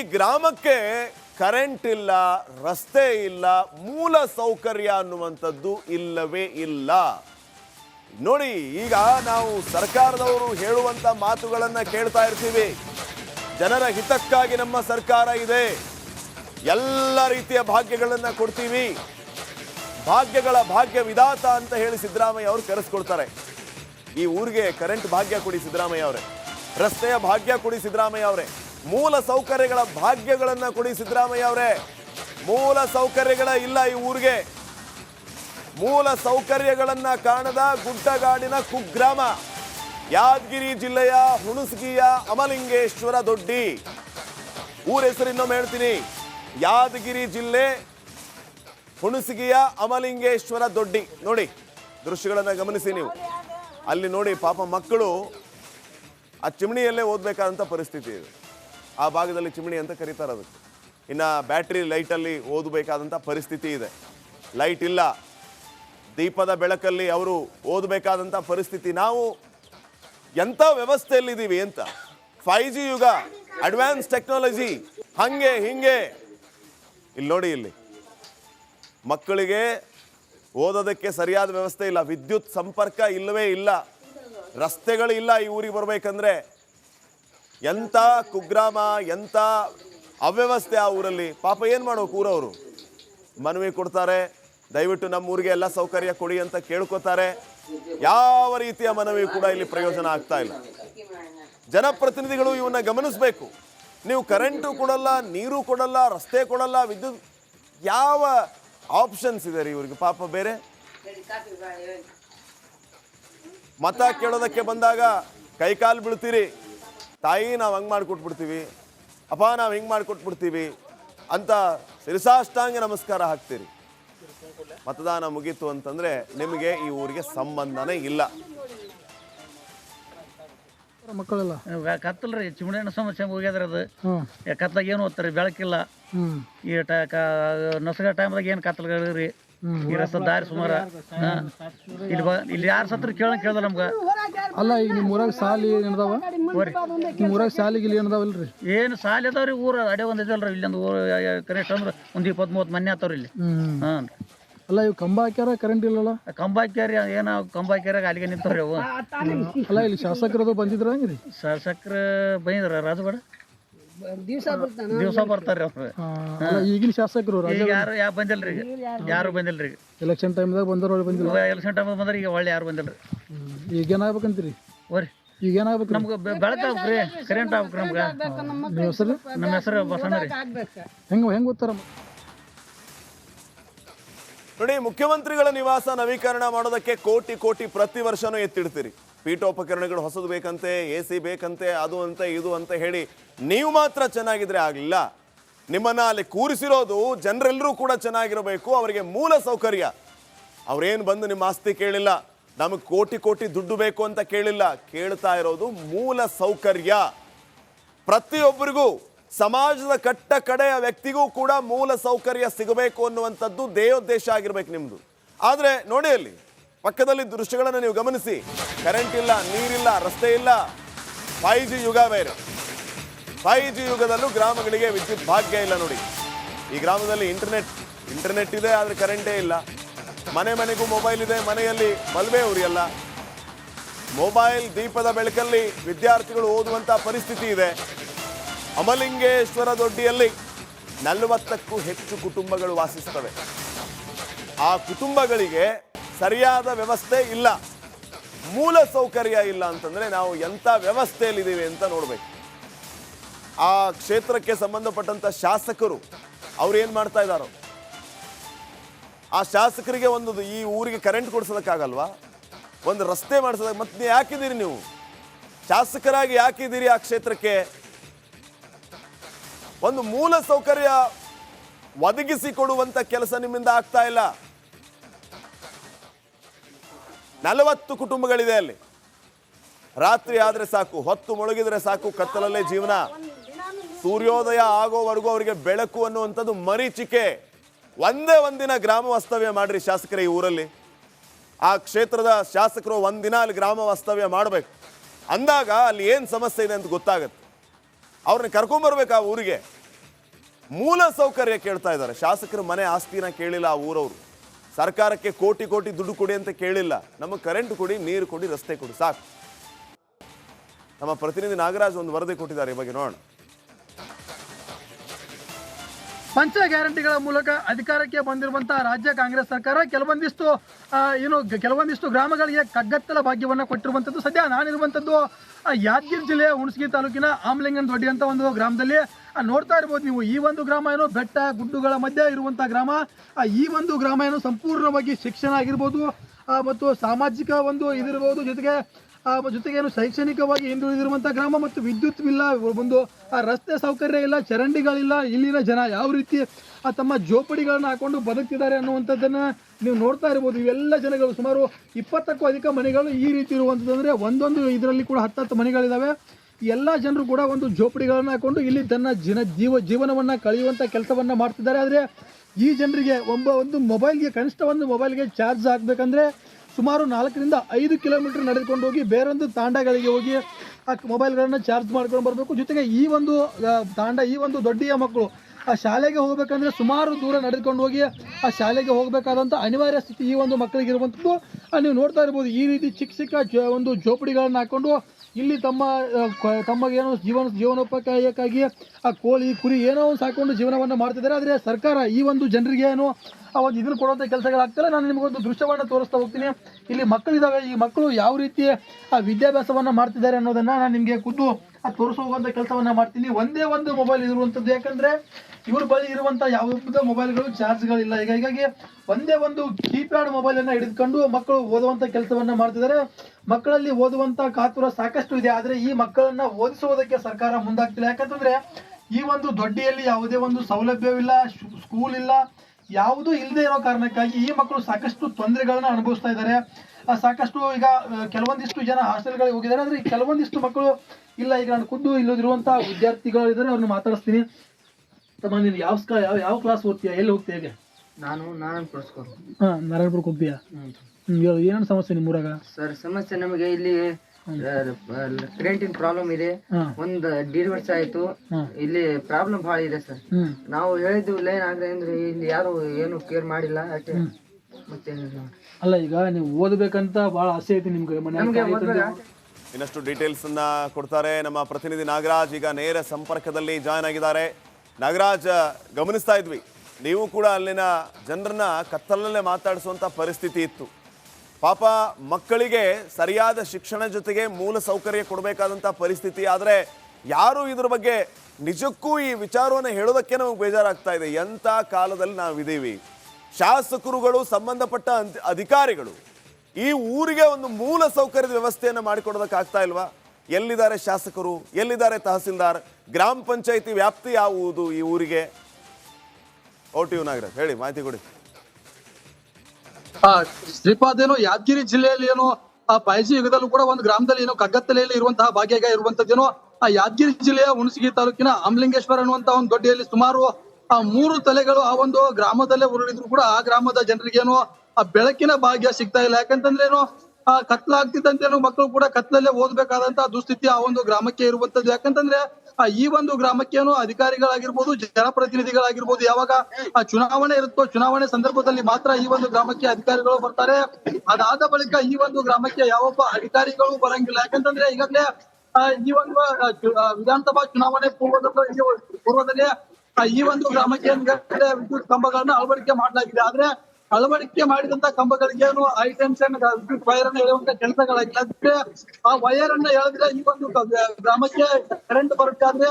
ಈ ಗ್ರಾಮಕ್ಕೆ ಕರೆಂಟ್ ಇಲ್ಲ, ರಸ್ತೆ ಇಲ್ಲ, ಮೂಲ ಸೌಕರ್ಯ ಅನ್ನುವಂಥದ್ದು ಇಲ್ಲವೇ ಇಲ್ಲ. ನೋಡಿ, ಈಗ ನಾವು ಸರ್ಕಾರದವರು ಹೇಳುವಂತ ಮಾತುಗಳನ್ನು ಕೇಳ್ತಾ ಇರ್ತೀವಿ. ಜನರ ಹಿತಕ್ಕಾಗಿ ನಮ್ಮ ಸರ್ಕಾರ ಇದೆ. ಎಲ್ಲ ರೀತಿಯ ಭಾಗ್ಯಗಳನ್ನು ಕೊಡ್ತೀವಿ. ಭಾಗ್ಯಗಳ ಭಾಗ್ಯ ವಿಧಾತ ಅಂತ ಹೇಳಿ ಸಿದ್ದರಾಮಯ್ಯ ಅವರು ಕರೆಸ್ಕೊಡ್ತಾರೆ. ಈ ಊರಿಗೆ ಕರೆಂಟ್ ಭಾಗ್ಯ ಕೊಡಿ ಸಿದ್ದರಾಮಯ್ಯ ಅವರೇ. ರಸ್ತೆಯ ಭಾಗ್ಯ ಕೊಡಿ ಸಿದ್ದರಾಮಯ್ಯ ಅವರೇ. ಮೂಲ ಸೌಕರ್ಯಗಳ ಭಾಗ್ಯಗಳನ್ನ ಕೊಡಿ ಸಿದ್ದರಾಮಯ್ಯ ಅವರೇ. ಮೂಲ ಸೌಕರ್ಯಗಳ ಇಲ್ಲ ಈ ಊರಿಗೆ. ಮೂಲ ಸೌಕರ್ಯಗಳನ್ನ ಕಾಣದ ಗುಡ್ಡಗಾಡಿನ ಕುಗ್ರಾಮ. ಯಾದಗಿರಿ ಜಿಲ್ಲೆಯ ಹುಣಸಗಿಯ ಅಮಲಿಂಗೇಶ್ವರ ದೊಡ್ಡಿ. ಊರ ಹೆಸರು ಇನ್ನೊಮ್ಮೆ ಹೇಳ್ತೀನಿ. ಯಾದಗಿರಿ ಜಿಲ್ಲೆ ಹುಣಸಗಿಯ ಅಮಲಿಂಗೇಶ್ವರ ದೊಡ್ಡಿ. ನೋಡಿ, ದೃಶ್ಯಗಳನ್ನ ಗಮನಿಸಿ ನೀವು. ಅಲ್ಲಿ ನೋಡಿ ಪಾಪ ಮಕ್ಕಳು ಆ ಚಿಮಣಿಯಲ್ಲೇ ಓದಬೇಕಾದಂಥ ಪರಿಸ್ಥಿತಿ ಇದೆ. ಆ ಭಾಗದಲ್ಲಿ ಚಿಮಣಿ ಅಂತ ಕರೀತಾರೆ ಅದಕ್ಕೆ. ಇನ್ನು ಬ್ಯಾಟ್ರಿ ಲೈಟಲ್ಲಿ ಓದಬೇಕಾದಂಥ ಪರಿಸ್ಥಿತಿ ಇದೆ. ಲೈಟ್ ಇಲ್ಲ. ದೀಪದ ಬೆಳಕಲ್ಲಿ ಅವರು ಓದಬೇಕಾದಂಥ ಪರಿಸ್ಥಿತಿ. ನಾವು ಎಂಥ ವ್ಯವಸ್ಥೆಯಲ್ಲಿದ್ದೀವಿ ಅಂತ. ಫೈ ಜಿ ಯುಗ ಅಡ್ವಾನ್ಸ್ ಟೆಕ್ನಾಲಜಿ ಹಂಗೆ, ಹಿಂಗೆ. ಇಲ್ಲಿ ನೋಡಿ ಇಲ್ಲಿ. ಮಕ್ಕಳಿಗೆ ಓದೋದಕ್ಕೆ ಸರಿಯಾದ ವ್ಯವಸ್ಥೆ ಇಲ್ಲ. ವಿದ್ಯುತ್ ಸಂಪರ್ಕ ಇಲ್ಲವೇ ಇಲ್ಲ. ರಸ್ತೆಗಳು ಇಲ್ಲ ಈ ಊರಿಗೆ ಬರಬೇಕಂದ್ರೆ ಎಂಥ ಕುಗ್ರಾಮ ಎಂಥ ಅವ್ಯವಸ್ಥೆ ಆ ಊರಲ್ಲಿ? ಪಾಪ ಏನು ಮಾಡ್ಬೇಕು ಊರವರು? ಮನವಿ ಕೊಡ್ತಾರೆ, ದಯವಿಟ್ಟು ನಮ್ಮ ಊರಿಗೆ ಎಲ್ಲ ಸೌಕರ್ಯ ಕೊಡಿ ಅಂತ ಕೇಳ್ಕೊತಾರೆ. ಯಾವ ರೀತಿಯ ಮನವಿ ಕೂಡ ಇಲ್ಲಿ ಪ್ರಯೋಜನ ಆಗ್ತಾ ಇಲ್ಲ. ಜನಪ್ರತಿನಿಧಿಗಳು ಇವನ್ನ ಗಮನಿಸಬೇಕು. ನೀವು ಕರೆಂಟು ಕೊಡಲ್ಲ, ನೀರು ಕೊಡಲ್ಲ, ರಸ್ತೆ ಕೊಡಲ್ಲ, ವಿದ್ಯುತ್, ಯಾವ ಆಪ್ಷನ್ಸ್ ಇದೆ ರೀ ಇವ್ರಿಗೆ? ಪಾಪ ಬೇರೆ? ಮತ ಕೇಳೋದಕ್ಕೆ ಬಂದಾಗ ಕೈಕಾಲು ಬೀಳ್ತೀರಿ. ತಾಯಿ ನಾವು ಹಂಗೆ ಮಾಡಿಕೊಟ್ಬಿಡ್ತೀವಿ ಅಪ್ಪ ನಾವು ಹಿಂಗೆ ಮಾಡಿಕೊಟ್ಬಿಡ್ತೀವಿ ಅಂತ ಶಿರಸಾಷ್ಟಾಂಗ ನಮಸ್ಕಾರ ಹಾಕ್ತೀರಿ ಮತದಾನ ಮುಗೀತು ಅಂತಂದ್ರೆ ನಿಮಗೆ ಈ ಊರಿಗೆ ಸಂಬಂಧನೇ ಇಲ್ಲ ಮಕ್ಕಳೆಲ್ಲ ಚಿಮಣ್ಣ ಸಮಸ್ಯೆ ಹೋಗ್ಯದ್ರಿ ಅದು ಕತ್ತಲಾಗ ಕತ್ಲಾಗ ಏನು ಓದ್ತಾರೆ ಬೆಳಕಿಲ್ಲ ಈ ಟ ನಸಗ ಟೈಮ್ದಾಗ ಏನು ಕತ್ತಲ್ರಿ ಈ ರಸ್ತೆ ದಾರಿ ಸುಮಾರು ಹಾ. ಇಲ್ಲಿ ಬ ಇಲ್ಲಿ ಯಾರು ಸತ್ರ ಕೇಳ ಕೇಳ್ದ ನಮ್ಗೆ? ಅಲ್ಲ ಈಗ ನಿಮ್ಮ ಊರಾಗ ಸಾಲಿ ಏನದಾವ ನಿಮ್ಮ ಊರಾಗ ಸಾಲಿಗೆ ಇಲ್ಲಿ ಏನದಾವಲ್ರಿ ಏನು ಸಾಲಿ ಅದಾವ್ರಿ ಊರ ಅಡೆ ಒಂದು ಇದಲ್ರಿ ಇಲ್ಲೊಂದು ಊರು ಕನಿಷ್ಠ ಅಂದ್ರೆ ಒಂದು ಇಪ್ಪತ್ತು ಮೂವತ್ತು ಮನೆ ಆತಾವ್ರಿ ಇಲ್ಲಿ. ಹಾಂ ಅಲ್ಲ ಇವ್ ಕಂಬ ಹಾಕ್ಯಾರ ಕರೆಂಟ್ ಇಲ್ಲಲ್ಲ? ಕಂಬ ಹಾಕ್ಯಾರಿ ಏನ ಕಂಬ ಹಾಕ್ಯಾರ ಅಲ್ಲಿಗೆ ನಿಂತವ್ರಿ ಅವು ಅಲ್ಲ ಇಲ್ಲಿ ಶಾಸಕರದು ಬಂದಿದ್ರ ಹಂಗ್ರಿ? ಶಾಸಕರು ಬಂದಿದ್ರ ರಾಜಬೇಡ ದಿವಸ ಬರ್ತಾರ್ರಿ ಅವ್ರು. ಆ, ಅಲ್ಲ ಈಗಿನ ಶಾಸಕರು ಈಗ ಯಾರು ಯಾವ ಬಂದಿಲ್ರಿ ಈಗ? ಯಾರು? ಬಂದಿಲ್ರಿ ಈಗ? ಎಲೆಕ್ಷನ್ ಟೈಮ್ದಾಗ ಬಂದವ್ರು ಒಳ್ಳೆ ಬಂದಿಲ್ಲ. ಎಲೆಕ್ಷನ್ ಟೈಮ್ ಬಂದ್ರೆ ಈಗ ಒಳ್ಳೆ ಯಾರು ಬಂದಿಲ್ರಿ. ಈಗ ಏನಾಗ್ಬೇಕಂತೀರಿ? ಓರಿ ಈಗ ಏನಾಗ್ಬೇಕು ನಮ್ಗೆ ಬೆಳಕು ಆಗ್ಬೇಕ್ರಿ ಕರೆಂಟ್ ಆಗ್ಬೇಕು ನಮ್ಗೆ. ನಿಮ್ಮ ಹೆಸರು? ನಮ್ಮ ಹೆಸರು ಬಸಣ್ಣ ರೀ. ಹೆಂಗ ಹೆಂಗ್ ಓದ್ತಾರ ನೋಡಿ ಮುಖ್ಯಮಂತ್ರಿಗಳ ನಿವಾಸ ನವೀಕರಣ ಮಾಡೋದಕ್ಕೆ ಕೋಟಿ ಕೋಟಿ ಪ್ರತಿ ವರ್ಷನೂ ಎತ್ತಿಡ್ತೀರಿ. ಪೀಠೋಪಕರಣಗಳು ಹೊಸದು ಬೇಕಂತೆ, ಎ ಸಿ ಬೇಕಂತೆ, ಅದು ಅಂತ, ಇದು ಅಂತ ಹೇಳಿ ನೀವು ಮಾತ್ರ ಚೆನ್ನಾಗಿದ್ರೆ ಆಗಲಿಲ್ಲ. ನಿಮ್ಮನ್ನ ಅಲ್ಲಿ ಕೂರಿಸಿರೋದು ಜನರೆಲ್ಲರೂ ಕೂಡ ಚೆನ್ನಾಗಿರಬೇಕು, ಅವರಿಗೆ ಮೂಲ ಸೌಕರ್ಯ. ಅವರೇನು ಬಂದು ನಿಮ್ಮ ಆಸ್ತಿ ಕೇಳಿಲ್ಲ, ನಮಗೆ ಕೋಟಿ ಕೋಟಿ ದುಡ್ಡು ಬೇಕು ಅಂತ ಕೇಳಿಲ್ಲ, ಕೇಳ್ತಾ ಇರೋದು ಮೂಲ ಸೌಕರ್ಯ. ಪ್ರತಿಯೊಬ್ಬರಿಗೂ, ಸಮಾಜದ ಕಟ್ಟ ಕಡೆಯ ವ್ಯಕ್ತಿಗೂ ಕೂಡ ಮೂಲ ಸೌಕರ್ಯ ಸಿಗಬೇಕು ಅನ್ನುವಂಥದ್ದು ದೇಯೋದ್ದೇಶ ಆಗಿರ್ಬೇಕು ನಿಮ್ಮದು ಆದರೆ ನೋಡಿ ಅಲ್ಲಿ ಪಕ್ಕದಲ್ಲಿ ದೃಶ್ಯಗಳನ್ನು ನೀವು ಗಮನಿಸಿ. ಕರೆಂಟ್ ಇಲ್ಲ, ನೀರಿಲ್ಲ, ರಸ್ತೆ ಇಲ್ಲ. ಫೈವ್ ಜಿ ಯುಗ ಬೇರೆ. ಫೈ ಜಿ ಯುಗದಲ್ಲೂ ಗ್ರಾಮಗಳಿಗೆ ವಿದ್ಯುತ್ ಭಾಗ್ಯ ಇಲ್ಲ ನೋಡಿ. ಈ ಗ್ರಾಮದಲ್ಲಿ ಇಂಟರ್ನೆಟ್ ಇಂಟರ್ನೆಟ್ ಇದೆ, ಆದರೆ ಕರೆಂಟೇ ಇಲ್ಲ. ಮನೆ ಮನೆಗೂ ಮೊಬೈಲ್ ಇದೆ, ಮನೆಯಲ್ಲಿ ಮಲ್ಬೆ ಉರಿಯಲ್ಲ. ಮೊಬೈಲ್ ದೀಪದ ಬೆಳಕಲ್ಲಿ ವಿದ್ಯಾರ್ಥಿಗಳು ಓದುವಂತ ಪರಿಸ್ಥಿತಿ ಇದೆ. ಅಮಲಿಂಗೇಶ್ವರ ದೊಡ್ಡಿಯಲ್ಲಿ ನಲವತ್ತಕ್ಕೂ ಹೆಚ್ಚು ಕುಟುಂಬಗಳು ವಾಸಿಸ್ತವೆ ಆ ಕುಟುಂಬಗಳಿಗೆ ಸರಿಯಾದ ವ್ಯವಸ್ಥೆ ಇಲ್ಲ. ಮೂಲ ಸೌಕರ್ಯ ಇಲ್ಲ ಅಂತಂದ್ರೆ ನಾವು ಎಂಥ ವ್ಯವಸ್ಥೆಯಲ್ಲಿದ್ದೀವಿ ಅಂತ ನೋಡ್ಬೇಕು. ಆ ಕ್ಷೇತ್ರಕ್ಕೆ ಸಂಬಂಧಪಟ್ಟಂತ ಶಾಸಕರು ಅವ್ರು ಏನ್ ಮಾಡ್ತಾ ಇದ್ದಾರೋ? ಆ ಶಾಸಕರಿಗೆ ಒಂದು ಈ ಊರಿಗೆ ಕರೆಂಟ್ ಕೊಡ್ಸೋದಕ್ಕಾಗಲ್ವಾ? ಒಂದು ರಸ್ತೆ ಮಾಡಿಸೋದಕ್ಕೆ ಮತ್ತೆ ಯಾಕಿದ್ದೀರಿ ನೀವು? ಶಾಸಕರಾಗಿ ಯಾಕಿದ್ದೀರಿ ಆ ಕ್ಷೇತ್ರಕ್ಕೆ? ಒಂದು ಮೂಲ ಸೌಕರ್ಯ ಒದಗಿಸಿ ಕೊಡುವಂತ ಕೆಲಸ ನಿಮ್ಮಿಂದ ಆಗ್ತಾ ಇಲ್ಲ. ನಲವತ್ತು ಕುಟುಂಬಗಳಿದೆ ಅಲ್ಲಿ. ರಾತ್ರಿ ಆದರೆ ಸಾಕು, ಹೊತ್ತು ಮುಳುಗಿದರೆ ಸಾಕು, ಕತ್ತಲಲ್ಲೇ ಜೀವನ. ಸೂರ್ಯೋದಯ ಆಗೋವರೆಗೂ ಅವರಿಗೆ ಬೆಳಕು ಅನ್ನುವಂಥದ್ದು ಮರೀಚಿಕೆ. ಒಂದೇ ಒಂದಿನ ಗ್ರಾಮ ವಾಸ್ತವ್ಯ ಮಾಡ್ರಿ ಶಾಸಕರ ಈ ಊರಲ್ಲಿ. ಆ ಕ್ಷೇತ್ರದ ಶಾಸಕರು ಒಂದಿನ ಅಲ್ಲಿ ಗ್ರಾಮ ವಾಸ್ತವ್ಯ ಮಾಡಬೇಕು. ಅಂದಾಗ ಅಲ್ಲಿ ಏನು ಸಮಸ್ಯೆ ಇದೆ ಅಂತ ಗೊತ್ತಾಗುತ್ತೆ. ಅವ್ರನ್ನ ಕರ್ಕೊಂಬರ್ಬೇಕು ಆ ಊರಿಗೆ. ಮೂಲ ಸೌಕರ್ಯ ಕೇಳ್ತಾ ಇದ್ದಾರೆ. ಶಾಸಕರ ಮನೆ ಆಸ್ತಿನ ಕೇಳಿಲ್ಲ ಆ ಊರವರು. ಸರ್ಕಾರಕ್ಕೆ ಕೋಟಿ ಕೋಟಿ ದುಡ್ಡು ಕೊಡಿ ಅಂತ ಕೇಳಿಲ್ಲ. ನಮಗೆ ಕರೆಂಟ್ ಕೊಡಿ, ನೀರು ಕೊಡಿ, ರಸ್ತೆ ಕೊಡಿ, ಸಾಕು. ನಮ್ಮ ಪ್ರತಿನಿಧಿ ನಾಗರಾಜ್ ಒಂದು ವರದಿ ಕೊಟ್ಟಿದ್ದಾರೆ ಈ ಬಗ್ಗೆ ನೋಡೋಣ. ಪಂಚ ಗ್ಯಾರಂಟಿಗಳ ಮೂಲಕ ಅಧಿಕಾರಕ್ಕೆ ಬಂದಿರುವಂತಹ ರಾಜ್ಯ ಕಾಂಗ್ರೆಸ್ ಸರ್ಕಾರ ಕೆಲವೊಂದಿಷ್ಟು ಏನು ಕೆಲವೊಂದಿಷ್ಟು ಗ್ರಾಮಗಳಿಗೆ ಕಗ್ಗತ್ತಲ ಭಾಗ್ಯವನ್ನು ಕೊಟ್ಟಿರುವಂತದ್ದು ಸದ್ಯ ನಾನಿರುವಂಥದ್ದು ಯಾದಗಿರಿ ಜಿಲ್ಲೆಯ ಹುಣಸಗಿ ತಾಲೂಕಿನ ಆಮ್ಲಿಂಗನ ದೊಡ್ಡಿ ಅಂತ ಒಂದು ಗ್ರಾಮದಲ್ಲಿ ನೋಡ್ತಾ ಇರ್ಬೋದು ನೀವು ಈ ಒಂದು ಗ್ರಾಮ ಏನು ಬೆಟ್ಟ ಗುಡ್ಡುಗಳ ಮಧ್ಯೆ ಇರುವಂಥ ಗ್ರಾಮ. ಆ, ಈ ಒಂದು ಗ್ರಾಮ ಏನು ಸಂಪೂರ್ಣವಾಗಿ ಶಿಕ್ಷಣ ಆಗಿರ್ಬೋದು. ಮತ್ತು ಸಾಮಾಜಿಕ ಒಂದು ಇದಿರ್ಬೋದು ಜೊತೆಗೆ ಜೊತೆಗೆ ಏನು ಶೈಕ್ಷಣಿಕವಾಗಿ ಹಿಂದುಳಿದಿರುವಂಥ ಗ್ರಾಮ ಮತ್ತು ವಿದ್ಯುತ್ ಇಲ್ಲ ಒಂದು ರಸ್ತೆ ಸೌಕರ್ಯ ಇಲ್ಲ ಚರಂಡಿಗಳಿಲ್ಲ ಇಲ್ಲಿನ ಜನ ಯಾವ ರೀತಿ ತಮ್ಮ ಜೋಪಡಿಗಳನ್ನ ಹಾಕೊಂಡು ಬದುಕ್ತಿದ್ದಾರೆ ಅನ್ನುವಂಥದ್ದನ್ನ ನೀವು ನೋಡ್ತಾ ಇರ್ಬೋದು. ಇವೆಲ್ಲ ಜನಗಳು ಸುಮಾರು ಇಪ್ಪತ್ತಕ್ಕೂ ಅಧಿಕ ಮನೆಗಳು ಈ ರೀತಿ ಇರುವಂಥದ್ದು ಅಂದರೆ ಒಂದೊಂದು ಇದರಲ್ಲಿ ಕೂಡ ಹತ್ತತ್ತು ಮನೆಗಳಿದಾವೆ. ಎಲ್ಲ ಜನರು ಕೂಡ ಒಂದು ಜೋಪಡಿಗಳನ್ನು ಹಾಕೊಂಡು ಇಲ್ಲಿ ತನ್ನ ಜನ ಜೀವ ಜೀವನವನ್ನು ಕಳೆಯುವಂಥ ಕೆಲಸವನ್ನು ಮಾಡ್ತಿದ್ದಾರೆ. ಆದರೆ ಈ ಜನರಿಗೆ ಒಬ್ಬ ಒಂದು ಮೊಬೈಲ್ಗೆ ಕನಿಷ್ಠ ಒಂದು ಮೊಬೈಲ್ಗೆ ಚಾರ್ಜ್ ಹಾಕ್ಬೇಕಂದ್ರೆ ಸುಮಾರು ನಾಲ್ಕರಿಂದ ಐದು ಕಿಲೋಮೀಟರ್ ನಡೆದುಕೊಂಡು ಹೋಗಿ ಬೇರೊಂದು ತಾಂಡಗಳಿಗೆ ಹೋಗಿ ಆ ಮೊಬೈಲ್ಗಳನ್ನು ಚಾರ್ಜ್ ಮಾಡ್ಕೊಂಡು ಬರಬೇಕು. ಜೊತೆಗೆ ಈ ಒಂದು ತಾಂಡ, ಈ ಒಂದು ದೊಡ್ಡಿಯ ಮಕ್ಕಳು ಆ ಶಾಲೆಗೆ ಹೋಗಬೇಕಂದ್ರೆ ಸುಮಾರು ದೂರ ನಡೆದುಕೊಂಡು ಹೋಗಿ ಆ ಶಾಲೆಗೆ ಹೋಗಬೇಕಾದಂಥ ಅನಿವಾರ್ಯ ಸ್ಥಿತಿ ಈ ಒಂದು ಮಕ್ಕಳಿಗೆ ಇರುವಂಥದ್ದು ನೀವು ನೋಡ್ತಾ ಇರ್ಬೋದು ಈ ರೀತಿ ಚಿಕ್ಕ ಚಿಕ್ಕ ಒಂದು ಜೋಪಡಿಗಳನ್ನು ಹಾಕೊಂಡು ಇಲ್ಲಿ ತಮ್ಮ ತಮಗೇನೋ ಜೀವನ ಜೀವನೋಪಾಯಕ್ಕಾಗಿ ಆ ಕೋಳಿ, ಕುರಿ ಏನೋ ಒಂದು ಸಾಕೊಂಡು ಜೀವನವನ್ನು ಮಾಡ್ತಿದ್ದಾರೆ. ಆದರೆ ಸರ್ಕಾರ ಈ ಒಂದು ಜನರಿಗೆ ಏನು ಆ ಒಂದು ಇದನ್ನು ಕೊಡುವಂಥ ಕೆಲಸಗಳಾಗ್ತಾರೆ ನಾನು ನಿಮಗೊಂದು ದೃಶ್ಯವನ್ನು ತೋರಿಸ್ತಾ ಹೋಗ್ತೀನಿ. ಇಲ್ಲಿ ಮಕ್ಕಳಿದ್ದಾವೆ ಈ ಮಕ್ಕಳು ಯಾವ ರೀತಿ ಆ ವಿದ್ಯಾಭ್ಯಾಸವನ್ನು ಮಾಡ್ತಿದ್ದಾರೆ ಅನ್ನೋದನ್ನು ನಾನು ನಿಮಗೆ ಖುದ್ದು ಆ ತೋರಿಸೋಗುವಂಥ ಕೆಲಸವನ್ನ ಮಾಡ್ತೀನಿ. ಒಂದೇ ಒಂದು ಮೊಬೈಲ್ ಇರುವಂಥದ್ದು ಯಾಕಂದ್ರೆ ಇವ್ರ ಬಳಿ ಇರುವಂಥ ಯಾವುದೇ ಮೊಬೈಲ್ಗಳು ಚಾರ್ಜ್ಗಳಿಲ್ಲ ಈಗ ಹೀಗಾಗಿ ಒಂದೇ ಒಂದು ಕೀಪ್ಯಾಡ್ ಮೊಬೈಲನ್ನು ಹಿಡಿದುಕೊಂಡು ಮಕ್ಕಳು ಓದುವಂಥ ಕೆಲಸವನ್ನ ಮಾಡ್ತಿದ್ದಾರೆ. ಮಕ್ಕಳಲ್ಲಿ ಓದುವಂಥ ಕಾತುರ ಸಾಕಷ್ಟು ಇದೆ. ಆದರೆ ಈ ಮಕ್ಕಳನ್ನ ಓದಿಸುವುದಕ್ಕೆ ಸರ್ಕಾರ ಮುಂದಾಗ್ತಿಲ್ಲ. ಯಾಕಂತಂದ್ರೆ ಈ ಒಂದು ದೊಡ್ಡಿಯಲ್ಲಿ ಯಾವುದೇ ಒಂದು ಸೌಲಭ್ಯವಿಲ್ಲ ಸ್ಕೂಲ್ ಇಲ್ಲ, ಯಾವುದೂ ಇಲ್ಲದೆ ಇರೋ ಕಾರಣಕ್ಕಾಗಿ ಈ ಮಕ್ಕಳು ಸಾಕಷ್ಟು ತೊಂದರೆಗಳನ್ನ ಅನುಭವಿಸ್ತಾ ಇದ್ದಾರೆ. ಸಾಕಷ್ಟು ಈಗ ಕೆಲವೊಂದಿಷ್ಟು ಜನ ಹಾಸ್ಟೆಲ್ಗಳಿಗೆ ಹೋಗಿದ್ದಾರೆ. ಅಂದ್ರೆ ಕೆಲವೊಂದಿಷ್ಟು ಮಕ್ಕಳು ಇಲ್ಲ ಈಗ ನಾನು ಖುದ್ದು ಇಲ್ಲದಿರುವಂತ ವಿದ್ಯಾರ್ಥಿಗಳು ಇದ್ದಾರೆ ಅವ್ರನ್ನ ಮಾತಾಡಿಸ್ತೀನಿ. ತಮ್ಮ ನೀನು ಯಾವ ಸ್ಕಾ ಯಾವ ಯಾವ ಕ್ಲಾಸ್ ಓದ್ತೀಯಾ? ಎಲ್ಲಿ ಹೋಗ್ತೀಯ ಹೇಗೆ ನಾನು ನಾನು ಪಡಿಸ್ಕೊ ಹಾ ನಾರಾಯಣಪುರಕ್ಕೆ ಹೋಗ್ತೀಯಾ? ಹ್ಞೂ ಏನೇನು ಸಮಸ್ಯೆ ನಿಮ್ಮೂರಾಗ ಸರ್ ಸಮಸ್ಯೆ ನಮಗೆ ಇಲ್ಲಿ ಕರೆಂಟಿನ ಪ್ರಾಬ್ಲಮ್ ಇದೆ. ಒಂದು ಆಯಿತು ವರ್ಷ ಆಯ್ತು. ಇಲ್ಲಿ ಪ್ರಾಬ್ಲಮ್ ಬಹಳ ಇದೆ ಸರ್. ನಾವು ಹೇಳಿದ್ವಿ ಲೈನ್ ಆದ್ರೆ ಅಂದ್ರೆ ಇಲ್ಲಿ ಯಾರು ಏನು ಕೇರ್ ಮಾಡಿಲ್ಲ ಅಷ್ಟೇ ನೋಡಿ. ಅಲ್ಲ ಈಗ ನೀವು ಓದಬೇಕಂತ ಬಹಳ ಆಸೆ ಐತಿ ನಿಮ್ಗೆ ಮನೆ ಇನ್ನಷ್ಟು ಡೀಟೇಲ್ಸ್ ಅನ್ನ ಕೊಡ್ತಾರೆ ನಮ್ಮ ಪ್ರತಿನಿಧಿ ನಾಗರಾಜ್. ಈಗ ನೇರ ಸಂಪರ್ಕದಲ್ಲಿ ಜಾಯ್ನ್ ಆಗಿದ್ದಾರೆ. ನಾಗರಾಜ್ ಗಮನಿಸ್ತಾ ಇದ್ವಿ. ನೀವು ಕೂಡ ಅಲ್ಲಿನ ಜನರನ್ನ ಕತ್ತಲಲ್ಲೇ ಮಾತಾಡಿಸುವಂತ ಪರಿಸ್ಥಿತಿ ಇತ್ತು. ಪಾಪ ಮಕ್ಕಳಿಗೆ ಸರಿಯಾದ ಶಿಕ್ಷಣ ಜೊತೆಗೆ ಮೂಲ ಸೌಕರ್ಯ ಕೊಡಬೇಕಾದಂಥ ಪರಿಸ್ಥಿತಿ. ಆದರೆ ಯಾರು ಇದ್ರ ಬಗ್ಗೆ ನಿಜಕ್ಕೂ ಈ ವಿಚಾರವನ್ನು ಹೇಳೋದಕ್ಕೆ ನಮಗೆ ಬೇಜಾರಾಗ್ತಾ ಇದೆ. ಎಂಥ ಕಾಲದಲ್ಲಿ ನಾವಿದ್ದೀವಿ? ಶಾಸಕರುಗಳು ಸಂಬಂಧಪಟ್ಟ ಅಧಿಕಾರಿಗಳು ಈ ಊರಿಗೆ ಒಂದು ಮೂಲ ಸೌಕರ್ಯದ ವ್ಯವಸ್ಥೆಯನ್ನು ಮಾಡಿಕೊಡೋದಕ್ಕಾಗ್ತಾ ಇಲ್ವಾ? ಎಲ್ಲಿದ್ದಾರೆ ಶಾಸಕರು? ಎಲ್ಲಿದ್ದಾರೆ ತಹಸೀಲ್ದಾರ್? ಗ್ರಾಮ ಪಂಚಾಯಿತಿ ವ್ಯಾಪ್ತಿ ಯಾವುದು ಈ ಊರಿಗೆ? O T U Nagaraj. ಹೇಳಿ, ಮಾಹಿತಿ ಕೊಡಿ. ಶ್ರೀಪಾದ್ ಏನು ಯಾದಗಿರಿ ಜಿಲ್ಲೆಯಲ್ಲಿ ಏನು, ಆ ಪಾಯಸಿ ಯುಗದಲ್ಲೂ ಕೂಡ ಒಂದು ಗ್ರಾಮದಲ್ಲಿ ಏನೋ ಕಗ್ಗತ್ತಲೆಯಲ್ಲಿ ಇರುವಂತಹ ಭಾಗ್ಯಗ ಇರುವಂತದ್ದೇನೋ ಯಾದಗಿರಿ ಜಿಲ್ಲೆಯ ಹುಣಸಗಿ ತಾಲೂಕಿನ ಆಮ್ಲಿಂಗೇಶ್ವರ ಅನ್ನುವಂತಹ ಒಂದು ದೊಡ್ಡಿಯಲ್ಲಿ ಸುಮಾರು ಆ ಮೂರು ತಲೆಗಳು ಆ ಒಂದು ಗ್ರಾಮದಲ್ಲೇ ಉರುಳಿದ್ರು ಕೂಡ ಆ ಗ್ರಾಮದ ಜನರಿಗೇನು ಆ ಬೆಳಕಿನ ಭಾಗ್ಯ ಸಿಗ್ತಾ ಇಲ್ಲ. ಯಾಕಂತಂದ್ರೇನು ಆ ಕತ್ಲಾಗ್ತಿದ್ದಂತೆ ಮಕ್ಕಳು ಕೂಡ ಕತ್ಲಲ್ಲೇ ಓದ್ಬೇಕಾದಂತ ದುಸ್ಥಿತಿ ಆ ಒಂದು ಗ್ರಾಮಕ್ಕೆ ಇರುವಂತದ್ದು. ಯಾಕಂತಂದ್ರೆ ಆ ಈ ಒಂದು ಗ್ರಾಮಕ್ಕೇನು ಅಧಿಕಾರಿಗಳಾಗಿರ್ಬೋದು, ಜನಪ್ರತಿನಿಧಿಗಳಾಗಿರ್ಬೋದು, ಯಾವಾಗ ಆ ಚುನಾವಣೆ ಇರುತ್ತೋ ಚುನಾವಣೆ ಸಂದರ್ಭದಲ್ಲಿ ಮಾತ್ರ ಈ ಒಂದು ಗ್ರಾಮಕ್ಕೆ ಅಧಿಕಾರಿಗಳು ಬರ್ತಾರೆ. ಅದಾದ ಬಳಿಕ ಈ ಒಂದು ಗ್ರಾಮಕ್ಕೆ ಯಾವೊಬ್ಬ ಅಧಿಕಾರಿಗಳು ಬರಂಗಿಲ್ಲ. ಯಾಕಂತಂದ್ರೆ ಈಗಾಗಲೇ ಈ ಒಂದು ವಿಧಾನಸಭಾ ಚುನಾವಣೆ ಪೂರ್ವದಲ್ಲಿ, ಈ ಪೂರ್ವದಲ್ಲಿ ಈ ಒಂದು ಗ್ರಾಮಕ್ಕೆ ಈಗಾಗಲೇ ವಿದ್ಯುತ್ ಕಂಬಗಳನ್ನ ಅಳವಡಿಕೆ ಮಾಡಲಾಗಿದೆ. ಆದ್ರೆ ಅಳವಡಿಕೆ ಮಾಡಿದಂತ ಕಂಬಗಳಿಗೆ ಏನು ಹೈ ಟೆನ್ಷನ್ ವಿದ್ಯುತ್ ವೈರ್ ಅನ್ನ ಎಳೆಯುವಂತ ಕೆಲಸಗಳಾಗಿಲ್ಲ ಅದಕ್ಕೆ ಆ ವೈರ್ ಅನ್ನ ಹೇಳಿದ್ರೆ ಈ ಒಂದು ಗ್ರಾಮಕ್ಕೆ ಕರೆಂಟ್ ಬರುತ್ತೆ. ಆದ್ರೆ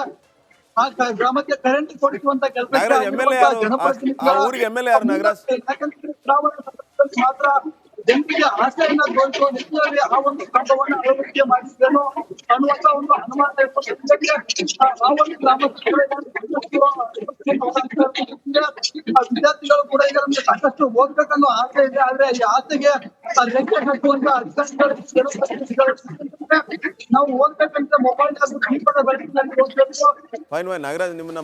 ಆ ಗ್ರಾಮಕ್ಕೆ ಕರೆಂಟ್ ಕೊಡಿಸುವಂತ ಕೆಲಸ ಚುನಾವಣೆ ಮಾತ್ರ ಜನರಿಗೆ ಆಸೆಯನ್ನ ತೋರಿಸುವ ನಿಟ್ಟಿನಲ್ಲಿ ಆ ಒಂದು ಕಂಬವನ್ನು ಅಳವಡಿಕೆ ಮಾಡಿದ್ದೇನೋ, ಅನ್ನುವಂತ ಒಂದು ಅನುಮಾನ ಆ ಒಂದು ವಿದ್ಯಾರ್ಥಿಗಳು ಕೂಡ ಇದರಲ್ಲಿ ಸಾಕಷ್ಟು ಓದ್ಬೇಕನ್ನೋ ಆಸೆ ಇದೆ. ಆದ್ರೆ ಈ ಆಸೆಗೆ ಕಟ್ಟುವಂತ ಅಧಿಕಾರಿಗಳು ನಾವು ಓದ್ಬೇಕಂತ ಮೊಬೈಲ್ ದೀಪದ ನಾನು ಓದ್ಬೇಕು. ಫೈನ್ ಫೈನ್ ನಾಗರಾಜ್, ನಿಮ್ಮನ್ನ